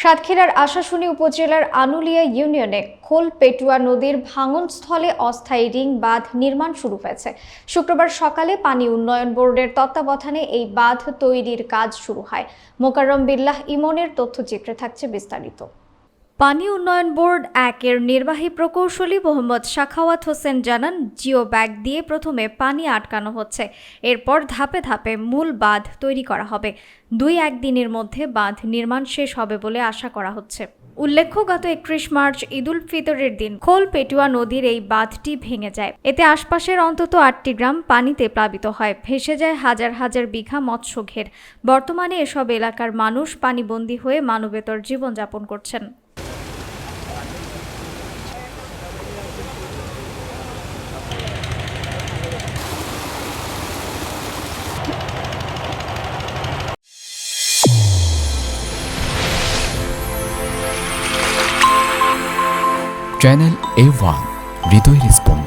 সাতক্ষীরার আশাশুনি উপজেলার আনুলিয়া ইউনিয়নে খোল পেটুয়া নদীর ভাঙনস্থলে অস্থায়ী রিং বাঁধ নির্মাণ শুরু হয়েছে। শুক্রবার সকালে পানি উন্নয়ন বোর্ডের তত্ত্বাবধানে এই বাঁধ তৈরির কাজ শুরু হয়। মোকারম বিল্লাহ ইমনের তথ্যচিত্রে থাকছে বিস্তারিত। পানি উন্নয়ন বোর্ড একের নির্বাহী প্রকৌশলী মোহাম্মদ শাখাওয়াত হোসেন জানান, জিও ব্যাগ দিয়ে প্রথমে পানি আটকানো হচ্ছে, এরপর ধাপে ধাপে মূল বাঁধ তৈরি করা হবে। দুই একদিনের মধ্যে বাঁধ নির্মাণ শেষ হবে বলে আশা করা হচ্ছে। উল্লেখ্য, গত একত্রিশ মার্চ ঈদুল ফিতরের দিন খোল পেটুয়া নদীর এই বাঁধটি ভেঙে যায়। এতে আশপাশের অন্তত আটটি গ্রাম পানিতে প্লাবিত হয়, ভেসে যায় হাজার হাজার বিঘা মৎস্য ঘের। বর্তমানে এসব এলাকার মানুষ পানিবন্দী হয়ে মানবেতর জীবনযাপন করছেন। চ্যানেল এ ওয়ান হৃদয়ের স্পন্দন